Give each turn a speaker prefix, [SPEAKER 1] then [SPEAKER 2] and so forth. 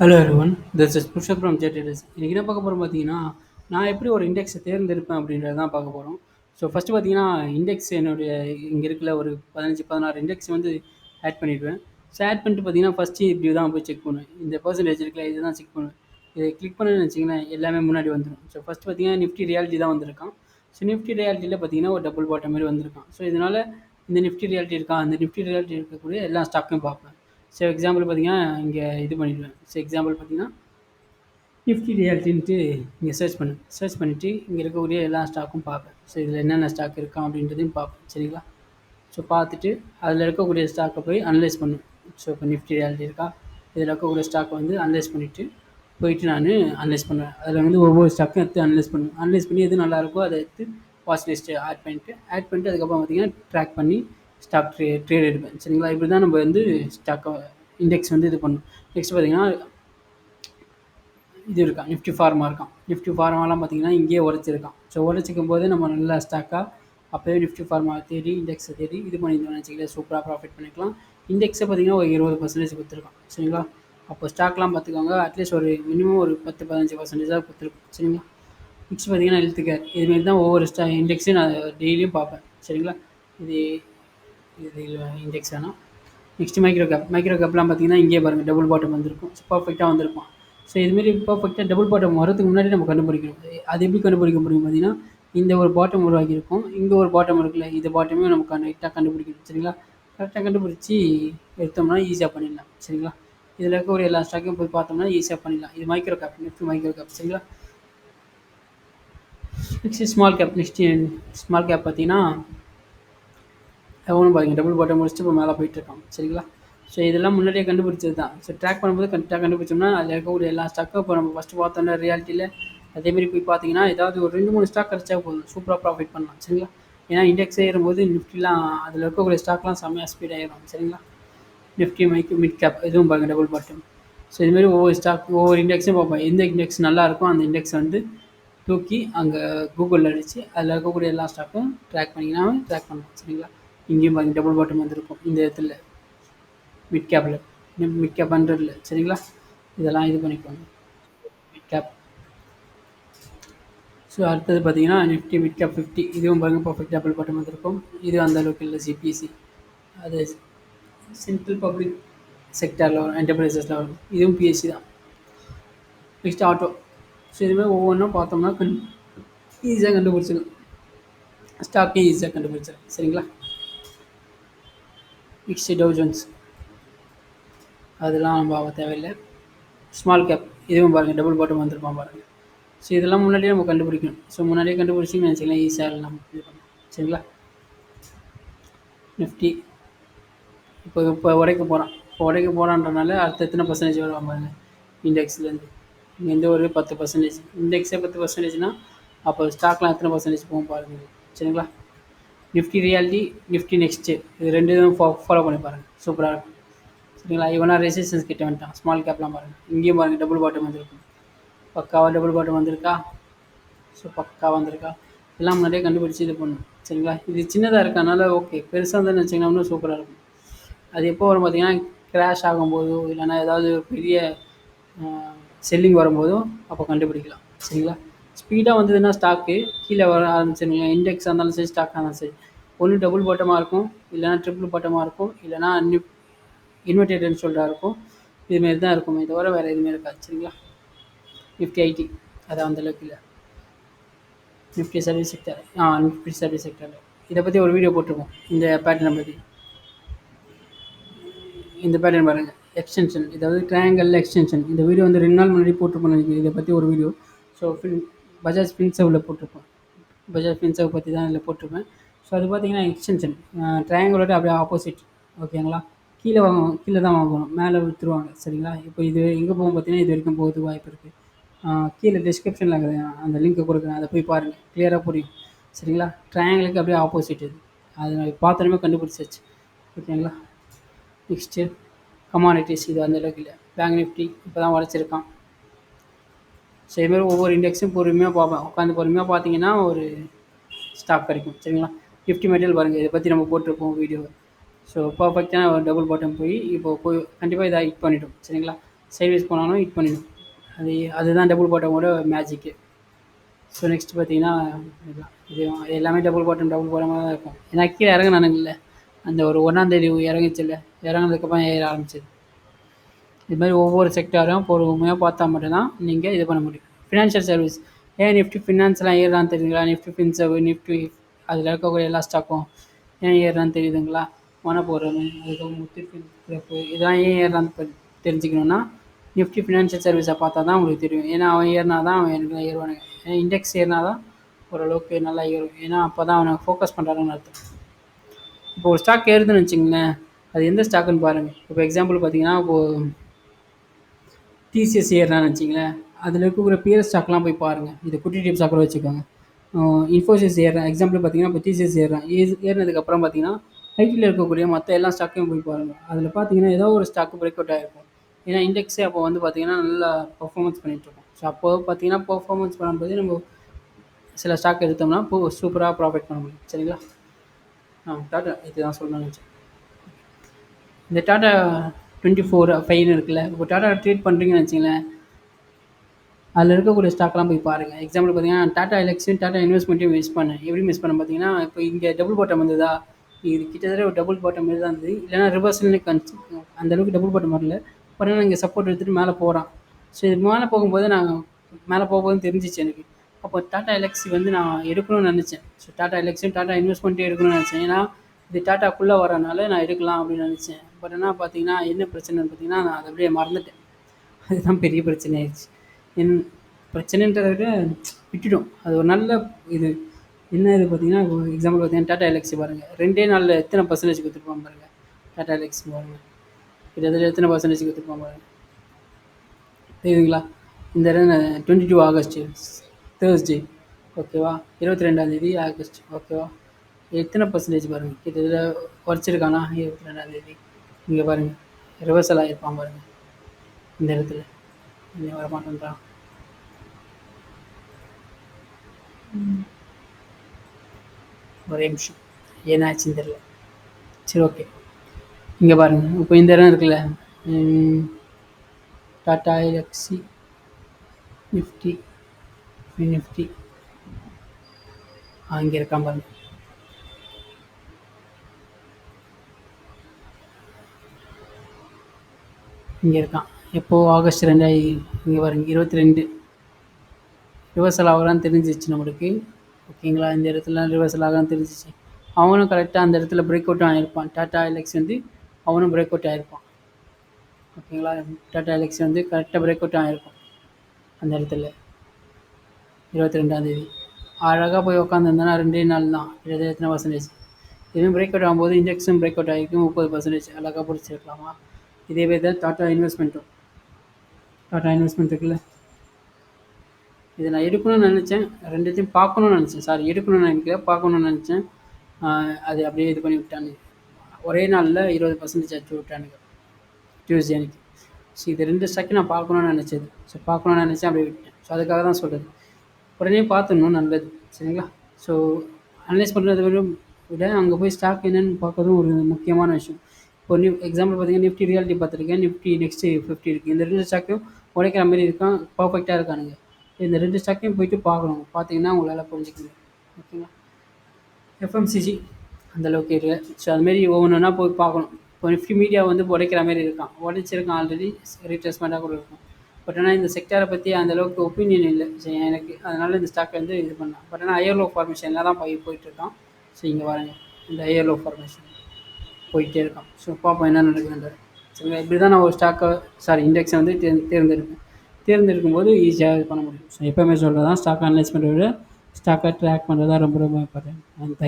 [SPEAKER 1] Hello everyone this is Pushp from ஜெட்டிடஸ் இன்றைக்கி என்ன பார்க்க போகிறோம் பார்த்தீங்கன்னா நான் எப்படி ஒரு இண்டெக்ஸை தேர்ந்தெடுப்பேன் அப்படின்றத தான் பார்க்க போகிறோம் ஸோ ஃபஸ்ட்டு பார்த்தீங்கன்னா இண்டெக்ஸ் என்னுடைய இங்கே இருக்கிற ஒரு பதினஞ்சு பதினாறு இண்டெக்ஸ் வந்து ஆட் பண்ணிவிடுவேன் ஸோ ஆட் பண்ணிட்டு பார்த்தீங்கன்னா ஃபஸ்ட்டு இப்படி தான் போய் செக் பண்ணுவேன். இந்த பர்சன்டேஜ் இருக்கல இது தான் செக் பண்ணுவேன். இதை கிளிக் பண்ணணும்னு வச்சிங்கன்னா எல்லாமே முன்னாடி வந்துடும் ஸோ ஃபஸ்ட்டு பார்த்தீங்கன்னா நிஃப்டி ரியாலிட்டி தான் வந்திருக்கான். ஸோ நிஃப்டி ரியாலிட்டியில் பார்த்தீங்கன்னா ஒரு டபுள் பாட்டம் மாதிரி வந்திருக்கான். ஸோ இதனால் இந்த நிஃப்டி ரியாலிட்டி இருக்கா அந்த நிஃப்டி ரியாலிட்டி இருக்கக்கூடிய எல்லா ஸ்டாக்கையும் பார்ப்பேன். ஸோ எக்ஸாம்பிள் பார்த்தீங்கன்னா இங்கே இது பண்ணிடுவேன். ஸோ எக்ஸாம்பிள் பார்த்தீங்கன்னா நிஃப்டி ரியாலிட்டின்ட்டு இங்கே சர்ச் பண்ணு. சர்ச் பண்ணிவிட்டு இங்கே இருக்கக்கூடிய எல்லா ஸ்டாக்கும் பார்ப்பேன். ஸோ இதில் என்னென்ன ஸ்டாக் இருக்கா அப்படின்றதையும் பார்ப்பேன். சரிங்களா? ஸோ பார்த்துட்டு அதில் இருக்கக்கூடிய ஸ்டாக்கை போய் அனலைஸ் பண்ணும் ஸோ இப்போ நிஃப்டி ரியாலிட்டி இருக்கா? இதில் இருக்கக்கூடிய ஸ்டாக்கை வந்து அனலைஸ் பண்ணிவிட்டு போயிட்டு நான் அனலைஸ் பண்ணுவேன். அதில் வந்து ஒவ்வொரு ஸ்டாக்கும் எடுத்து அனலைஸ் பண்ணுவேன். அனலைஸ் பண்ணி எது நல்லாயிருக்கோ அதை எடுத்து வாட்ச் லிஸ்ட்டு ஆட் பண்ணிவிட்டு ஆட் பண்ணிட்டு அதுக்கப்புறம் பார்த்தீங்கன்னா ட்ராக் பண்ணி ஸ்டாக் ட்ரே ட்ரேட் எடுப்பேன். சரிங்களா? இப்படி தான் நம்ம வந்து ஸ்டாக்கை இண்டெக்ஸ் வந்து இது பண்ணணும் நெக்ஸ்ட் பார்த்தீங்கன்னா இது இருக்கான். நிஃப்டி ஃபார்மா இருக்கான். நிஃப்டி ஃபார்மாலாம் பார்த்தீங்கன்னா இங்கேயே உழைச்சிருக்கான் ஸோ உடச்சிக்கும் போது நம்ம நல்லா ஸ்டாக்காக அப்போயே நிஃப்டி ஃபார்மா தேடி இண்டெக்ஸை தேடி இது பண்ணியிருந்தோம்னு வச்சுக்கலாம் சூப்பராக ப்ராஃபிட் பண்ணிக்கலாம். இண்டெக்ஸை பார்த்தீங்கன்னா ஒரு இருபது பர்சன்டேஜ் கொடுத்துருக்கான். சரிங்களா? அப்போ ஸ்டாக்லாம் பார்த்துக்கோங்க. அட்லீஸ்ட் ஒரு மினிமம் ஒரு பத்து பதினஞ்சு பர்சன்டேஜாக கொடுத்துருக்கோம். சரிங்களா? நெக்ஸ்ட் பார்த்தீங்கன்னா ஹெல்த் கேர் இதுமாரி தான் ஒவ்வொரு ஸ்டா இண்டெக்ஸையும் நான் டெய்லியும் பார்ப்பேன். சரிங்களா? இது இது இண்டெக்ஸ் வேணும் நெக்ஸ்ட்டு மைக்ரோ கேப் மைக்ரோ கேப்லாம் பார்த்தீங்கன்னா இங்கே பாருங்கள் டபுள் பாட்டம் வந்திருக்கும். ஸோ பர்ஃபெக்டாக வந்திருக்கும். ஸோ இதுமாரி பர்ஃபெக்டாக டபுள் பாட்டம் வரதுக்கு முன்னாடி நம்ம கண்டுபிடிக்கணும். அது எப்படி கண்டுபிடிக்க முடியும் பார்த்தீங்கன்னா இந்த ஒரு பாட்டம் உருவாக்கியிருக்கும். இங்கே ஒரு பாட்டம் இருக்குல்ல இந்த பாட்டமே நம்ம கரெக்டாக கண்டுபிடிக்கணும். சரிங்களா? கரெக்டாக கண்டுபிடிச்சி எடுத்தோம்னா ஈஸியாக பண்ணிடலாம். சரிங்களா? இதில் இருக்க ஒரு எல்லா ஸ்டாக்கையும் போய் பார்த்தோம்னா ஈஸியாக பண்ணிடலாம். இது micro cap next micro cap சரிங்களா? Next small cap next small cap பார்த்தீங்கன்னா எவனும் பாருங்க டபுள் பாட்டம் முடிச்சுட்டு இப்போ மேலே போயிட்டுருக்கான் சரிங்களா? ஸோ இதெல்லாம் முன்னாடியே கண்டுபிடிச்சது தான். ஸோ ட்ராக் பண்ணும்போது கரெக்டாக கண்டுபிடிச்சோம்னா அதில் இருக்கக்கூடிய எல்லா ஸ்டாக்கும் இப்போ நம்ம ஃபஸ்ட்டு பார்த்தோன்னா ரியாலிட்டியில் அதேமாரி போய் பார்த்தீங்கன்னா ஏதாவது ஒரு ரெண்டு மூணு ஸ்டாக் கிடச்சா போதும். சூப்பராக ப்ராஃபிட் பண்ணலாம் சரிங்களா? ஏன்னா இண்டெக்ஸ் ஏறும்போது நிஃப்டிலாம் அதில் இருக்கக்கூடிய ஸ்டாக்லாம் செம்மையாக ஸ்பீட் ஆயிரும் சரிங்களா? நிஃப்டி மைக்கு மிட் கேப் இதுவும் பாருங்கள் டபுள் பாட்டம் ஸோ இதுமாரி ஒவ்வொரு ஸ்டாக் ஒவ்வொரு இண்டெக்ஸும் பார்ப்போம். எந்த இண்டெக்ஸ் நல்லா இருக்கும் அந்த இண்டெக்ஸ் வந்து தூக்கி அங்கே கூகுளில் அடித்து அதில் இருக்கக்கூடிய எல்லா ஸ்டாக்கும் ட்ராக் பண்ணிங்கன்னா ட்ராக் பண்ணலாம் சரிங்களா? இங்கேயும் பாருங்க டபுள் பாட்டம் வந்திருக்கும் இந்த இடத்துல. மிட் கேப்பில் மிட் கேப் ஹண்ட்ரடில் சரிங்களா? இதெல்லாம் இது பண்ணிக்கோங்க. மிட் கேப் ஸோ அடுத்தது பார்த்தீங்கன்னா நிஃப்டி மிட் கேப் ஃபிஃப்டி இதுவும் பாருங்கள் பர்ஃபெக்ட் டபுள் பாட்டம் வந்திருக்கும் இது அந்த அளவுக்கு இல்லை சிபிஎஸ்சி அது சென்ட்ரல் பப்ளிக் செக்டரில் வரும் என்டர்பிரைசஸில் வரும். இதுவும் பிஎஸ்சி தான். நெக்ஸ்ட் ஆட்டோ ஸோ இதுமாதிரி ஒவ்வொன்றும் பார்த்தோம்னா கண் ஈஸியாக கண்டுபிடிச்சிடும். ஸ்டாக்கே ஈஸியாக கண்டுபிடிச்சிடும். சரிங்களா? நெக்ஸ்ட் டவ் அதெல்லாம் நம்ம ஆக தேவையில்லை. ஸ்மால் கேப் இதுவும் பாருங்கள் டபுள் பாட்டம் வந்திருப்பான் பாருங்கள் ஸோ இதெல்லாம் முன்னாடியே நம்ம கண்டுபிடிக்கணும். ஸோ முன்னாடியே கண்டுபிடிச்சிங்கன்னு நினச்சிக்கலாம் ஈஸியாக நம்ம இது பண்ணலாம் சரிங்களா? நிஃப்டி இப்போ இப்போ உடைக்க போகிறான் இப்போ உடைக்க போகிறான்றனால அடுத்த எத்தனை பர்சன்டேஜ் வருவான் பாருங்கள் இண்டெக்ஸ்லேருந்து எந்த ஒரு பத்து பர்சன்டேஜ் இண்டெக்ஸே பத்து பர்சன்டேஜ்னால் அப்போ ஸ்டாக்லாம் எத்தனை பர்சன்டேஜ் போகும் பாருங்கள் சரிங்களா? நிஃப்டி ரியாலிட்டி நிஃப்டி நெக்ஸ்ட்டு இது ரெண்டு இதுவும் ஃபா ஃபாலோ பண்ணி பாருங்கள் சூப்பராக இருக்கும். சரிங்களா? இவனா ரெசிஸ்டன்ஸ் கிட்ட வந்துட்டான். ஸ்மால் கேப்லாம் பாருங்கள் இங்கேயும் பாருங்கள் டபுள் பாட்டம் வந்திருக்கும் பக்காவாக டபுள் பாட்டம் வந்திருக்கா? ஸோ பக்காவாக வந்திருக்கா? எல்லாம் முன்னாடியே கண்டுபிடிச்சி இது பண்ணணும். சரிங்களா? இது சின்னதாக இருக்கனால ஓகே பெருசாக இருந்தால் வச்சிங்கன்னா இன்னும் சூப்பராக இருக்கும். அது எப்போ வரும் பார்த்தீங்கன்னா கிராஷ் ஆகும்போதோ இல்லைனா ஏதாவது பெரிய செல்லிங் வரும்போதோ அப்போ கண்டுபிடிக்கலாம். சரிங்களா? ஸ்பீடாக வந்ததுன்னா ஸ்டாக்கு கீழே வர ஆரம்பிச்சிருங்க இண்டெக்ஸாக இருந்தாலும் சரி ஸ்டாக்காக இருந்தாலும் சரி. ஒன்று டபுள் பாட்டமாக இருக்கும். இல்லைனா ட்ரிபிள் பாட்டமாக இருக்கும். இல்லைனா நிப் இன்வெர்டேட்னு சொல்கிறா இருக்கும். இதுமாரி தான் இருக்குமே தவிர வேறு எதுவுமே இருக்காது. சரிங்களா? நிஃப்டி ஐடி அது அந்தளவுக்கு இல்லை. நிஃப்டி சர்வீஸ் செக்டர் ஆ நிஃப்டி சர்வீஸ் செக்டரில் இதை பற்றி ஒரு வீடியோ போட்டிருக்கோம். இந்த பேட்டர்னை பற்றி இந்த பேட்டர்ன் பாருங்கள் எக்ஸ்டென்ஷன் இதாவது ட்ரையாங்கல் எக்ஸ்டென்ஷன் இந்த வீடியோ வந்து ரெண்டு நாள் முன்னாடி போட்டிருப்போம் நினைக்கிறேன். இதை பற்றி ஒரு வீடியோ ஸோ ஃபில் பஜாஜ் ஃபின்சர்வில் போட்டிருப்போம். பஜாஜ் ஃபின்சர்வ் பற்றி தான் இதில் போட்டிருப்பேன். ஸோ அது பார்த்தீங்கன்னா எக்ஸ்டென்ஷன் ட்ரையாங்கிளோட அப்படியே ஆப்போசிட் ஓகேங்களா கீழே வாங்க கீழே தான் வாங்கணும். மேலே விற்றுருவாங்க சரிங்களா? இப்போ இது எங்கே போகும் பார்த்தீங்கன்னா இது வரைக்கும் போகிறது வாய்ப்பு இருக்குது கீழே டிஸ்கிரிப்ஷனில் அந்த லிங்க்கை கொடுக்குறேன். அதை போய் பாருங்கள் கிளியராக புரியும். சரிங்களா? ட்ரையாங்கிளுக்கு அப்படியே ஆப்போசிட் இது. அது பார்த்தோன்னே கண்டுபிடிச்சாச்சு. ஓகேங்களா நெக்ஸ்ட்டு கமாடிட்டிஸ் இது அந்த அளவுக்கு இல்லை. பேங்க் நிஃப்டி இப்போ தான் உடச்சிருக்கான். ஸோ இதுமாரி ஒவ்வொரு இண்டெக்ஸும் பொறுமையாக பார்ப்பேன் உட்காந்து பொறுமையாக பார்த்தீங்கன்னா ஒரு ஸ்டாக் கிடைக்கும். சரிங்களா? நிஃப்டி மெட்டீரியல் பாருங்கள் இதை பற்றி நம்ம போட்டிருப்போம் வீடியோ ஸோ பர்ஃபெக்டான ஒரு டபுள் பாட்டம் போய் இப்போ போய் கண்டிப்பாக இதாக ஹிட் பண்ணிவிடும் சரிங்களா? சைட்வேஸ் போனாலும் ஹிட் பண்ணிடும். அது அதுதான் டபுள் பாட்டமோட மேஜிக்கு ஸோ நெக்ஸ்ட் பார்த்தீங்கன்னா இது எல்லாமே டபுள் பாட்டம் டபுள் பாட்டமாக தான் இருக்கும். ஏன்னா கீழே இறங்கினானுங்கள அந்த ஒரு ஒன்றாந்தேதி இறங்குச்சுல்ல. இறங்கினதுக்கப்புறம் ஏற ஆரம்பிச்சது. இது மாதிரி ஒவ்வொரு செக்டாரும் பொறுமையாக பார்த்தா மட்டும்தான் நீங்கள் இது பண்ண முடியும். ஃபினான்ஷியல் சர்வீஸ் ஏன் நிஃப்டி ஃபினான்ஸ்லாம் ஏறான்னு தெரியுங்களா நிஃப்டி ஃபின்சர்வ் நிஃப்டி அதில் இருக்கக்கூடிய எல்லா ஸ்டாக்கும் ஏன் ஏறுறான்னு தெரியுதுங்களா? மனப்போரம் அதுக்கப்புறம் முத்தூட் இதெல்லாம் ஏன் ஏறுறான்னு தெரிஞ்சுக்கணுன்னா நிஃப்டி ஃபினான்ஷியல் சர்வீஸை பார்த்தா தான் உங்களுக்கு தெரியும். ஏன்னா அவன் ஏறினா தான் அவன் எனக்கு ஏறுவானுங்க. ஏன்னா இண்டெக்ஸ் ஏறினா தான் ஓரளவுக்கு நல்லா ஏறும். ஏன்னா அப்போ தான் அவனை ஃபோக்கஸ் பண்ணுறாங்கன்னு அர்த்தம். இப்போ ஒரு ஸ்டாக் ஏறுதுன்னு வச்சுங்களேன் அது எந்த ஸ்டாக்குன்னு பாருங்கள் இப்போ எக்ஸாம்பிள் பார்த்தீங்கன்னா இப்போது டிசிஎஸ் ஏறினான்னு வச்சிங்களேன் அதில் இருக்கக்கூடிய பியர் ஸ்டாக்லாம் போய் பாருங்கள் இது குட்டி டிப் கூட வச்சுக்கோங்க. இன்ஃபோசிஸ் ஏறுறேன் எக்ஸாம்பிள் பார்த்தீங்கன்னா இப்போ டிசிஎஸ் ஏறுறேன் ஏறினதுக்கப்புறம் பார்த்தீங்கன்னா ஐடியில் இருக்கக்கூடிய மற்ற எல்லா ஸ்டாக்கையும் போய் பாருங்கள் அதில் பார்த்தீங்கன்னா ஏதோ ஒரு ஸ்டாக்கு பிரேக் அவுட் ஆகிருக்கும் ஏன்னா இண்டெக்ஸே அப்போ வந்து பார்த்தீங்கன்னா நல்லா பர்ஃபார்மன்ஸ் பண்ணிகிட்ருக்கோம் ஸோ அப்போ பார்த்தீங்கன்னா பர்ஃபார்மன்ஸ் பண்ணும்போது நம்ம சில ஸ்டாக் எடுத்தோம்னா இப்போ சூப்பராக ப்ராஃபிட் பண்ண முடியும். சரிங்களா? ஆ டாட்டா இதுதான் சொல்லணும்னு நினச்சேன். இந்த டாட்டா டுவெண்ட்டி ஃபோர் ஃபைவ்னு இருக்குல்ல. இப்போ டாட்டா ட்ரேட் பண்ணுறீங்கன்னு வச்சுங்களேன் அதில் இருக்கக்கூடிய ஸ்டாக்லாம் போய் பாருங்கள் எக்ஸாம்பிள் பார்த்தீங்கன்னா டாட்டா எலெக்ஷன் டாட்டா இன்வெஸ்ட்மெண்ட்டையும் மிஸ் பண்ணேன். எப்படி மிஸ் பண்ண பார்த்தீங்கன்னா இப்போ இங்கே டபுள் பாட்டம் வந்ததா? இது கிட்டத்தட்ட ஒரு டபுள் பாட்டம் மாதிரி தான் இருந்தது. இல்லைனா ரிவர்ஸ்னு கன்ஸ் அந்த அளவுக்கு டபுள் பாட்டம் வரல. பட் ஆனால் இங்கே சப்போர்ட் எடுத்துகிட்டு மேலே போகிறான் ஸோ இது மேலே போகும்போது நான் மேலே போகும்போது தெரிஞ்சிச்சு எனக்கு. அப்போ டாட்டா எலெக்ஸி வந்து நான் எடுக்கணும்னு நினச்சேன். ஸோ டாட்டா எலெக்ஷன் டாட்டா இன்வெஸ்ட்மெண்ட்டே எடுக்கணும்னு நினச்சேன். ஏன்னா இது டாட்டாக்குள்ளே வரனால நான் எடுக்கலாம் அப்படின்னு நினச்சேன். பட் ஆனால் பார்த்தீங்கன்னா என்ன பிரச்சனைன்னு பார்த்தீங்கன்னா நான் அதை அப்படியே மறந்துட்டேன். அதுதான் பெரிய பிரச்சனை ஆயிடுச்சு. என் பிரச்சனைன்றதை விட விட்டுட்டோம். அது ஒரு நல்ல இது. என்ன இது பார்த்தீங்கன்னா எக்ஸாம்பிள் பார்த்தீங்கன்னா டாட்டா எலெக்ஸி பாருங்கள் ரெண்டே நாளில் எத்தனை பர்சன்டேஜ் கொடுத்துருப்பாங்க பாருங்கள் டாட்டா எலெக்ஸி பாருங்கள் கிட்டத்தட்ட எத்தனை பர்சன்டேஜ் கொடுத்துருப்பாங்க பாருங்கள் தெரியுதுங்களா? இந்த டுவெண்ட்டி டூ ஆகஸ்ட் தேர்ஸ்டே ஓகேவா இருபத்தி ரெண்டாந்தேதி ஆகஸ்ட் ஓகேவா எத்தனை பர்சன்டேஜ் பாருங்கள் கிட்டத்தட்ட குறைச்சிருக்கானா? இருபத்தி ரெண்டாந்தேதி இங்கே பாருங்கள் ரிவர்சல் ஆகிருப்பான் பாருங்கள் இந்த இடத்துல. இங்கே வரமாட்டேன்றான் ஒரே நிமிஷம். ஏன்னாச்சுன்னு தெரியல. சரி ஓகே இங்கே பாருங்கள் இப்போ இந்த இடம் இருக்குல்ல. டாட்டா டாடா எலக்ஸி நிஃப்டி நிஃப்டி அங்கே இருக்கான் பாருங்க. இங்கே இருக்கான் எப்போது ஆகஸ்ட் ரெண்டாயி இங்கே பாருங்க இருபத்தி ரெண்டு ரிவர்சல் ஆகலான்னு தெரிஞ்சிச்சு நம்மளுக்கு. ஓகேங்களா இந்த இடத்துல ரிவர்சல் ஆகலான்னு தெரிஞ்சிச்சு. அவனும் கரெக்டாக அந்த இடத்துல பிரேக் அவுட் ஆகிருப்பான் டாட்டா எலெக்ஸ் வந்து அவனும் பிரேக் அவுட் ஆகிருப்பான் ஓகேங்களா டாட்டா எலெக்ஸ் வந்து கரெக்டாக பிரேக் அவுட் ஆகியிருப்பான் அந்த இடத்துல. இருபத்தி ரெண்டாந்தேதி அழகாக போய் உட்காந்துருந்தேன்னா ரெண்டே நாள் தான். எத்தனை பர்சன்டேஜ் இதுவும் பிரேக் அவுட் ஆகும்போது இன்ஜெக்ஷன் பிரேக் அவுட் ஆகிருக்கு முப்பது பர்சன்டேஜ் அழகாக பிடிச்சிருக்கலாமா? இதே மாதிரி தான் டாட்டா இன்வெஸ்ட்மெண்ட்டும் டாட்டா இன்வெஸ்ட்மெண்ட் இருக்குல்ல? இதை நான் எடுக்கணும்னு நினச்சேன். ரெண்டுத்தையும் பார்க்கணும்னு நினச்சேன். சார் எடுக்கணும்னு நினைக்கல. பார்க்கணும்னு நினச்சேன். அது அப்படியே இது பண்ணி விட்டானுங்க. ஒரே நாளில் இருபது பர்சன்டேஜ் அடிச்சு விட்டானுங்க. டியூஸ்டே அன்னைக்கு. ஸோ இது ரெண்டு ஸ்டாக்கு நான் பார்க்கணும்னு நினச்சது. ஸோ பார்க்கணும்னு நினச்சேன் அப்படியே விட்டேன் ஸோ அதுக்காக தான் சொல்கிறது உடனே பார்த்துடணும் நல்லது. சரிங்களா? ஸோ அனலைஸ் பண்ணுறது விட விட அங்கே போய் ஸ்டாக் என்னென்னு பார்க்கறதும் ஒரு முக்கியமான விஷயம். இப்போ நிஃப் எக்ஸாம்பிள் பார்த்தீங்கன்னா நிஃப்டி ரியாலிட்டி பார்த்துருக்கேன். நிஃப்டி நெக்ஸ்ட்டு ஃபிஃப்டி இருக்குது இந்த ரெண்டு ஸ்டாக்கையும் உடைக்கிற மாதிரி இருக்கான் பர்ஃபெக்டாக இருக்கானுங்க. இந்த ரெண்டு ஸ்டாக்கையும் போயிட்டு பார்க்கணும். பார்த்தீங்கன்னா உங்களால் புரிஞ்சுக்கணும் ஓகேங்களா எஃப்எம்சிஜி அந்தளவுக்கு இருக்குது ஸோ அதுமாரி ஒவ்வொன்றா போய் பார்க்கணும். இப்போ நிஃப்டி மீடியா வந்து உடைக்கிற மாதிரி இருக்கான். உடைச்சிருக்கான் ஆல்ரெடி ரீட்ரேஸ்மெண்ட்டாக கூட இருக்கும். பட் ஆனால் இந்த செக்டாரை பற்றி அந்தளவுக்கு ஒப்பீனியன் இல்லை. சரி எனக்கு அதனால் இந்த ஸ்டாக் வந்து இது பண்ணலாம். பட் ஆனால் ஐயர்லோ ஃபார்மேஷனில் தான் போய் போயிட்டுருக்கான் ஸோ இங்கே வரேங்க. இந்த ஐயர்லோ ஃபார்மேஷன் போயிட்டே இருக்கான். ஸோ பார்ப்போம் என்ன நடக்குதுன்றது சரிங்களா இப்படி தான் நான் ஒரு ஸ்டாக்கை சாரி இண்டெக்ஸை வந்து தேர் தேர்ந்தெடுப்பேன். தேர்ந்தெடுக்கும் போது ஈஸியாக இது பண்ண முடியும். ஸோ எப்போவுமே சொல்கிறது தான் ஸ்டாக் அனலைஸ் பண்ணுறத விட ஸ்டாக்கை ட்ராக் பண்ணுறது தான் ரொம்ப ரொம்ப இம்பார்ட்டன்ட் தேங்க்ஸ்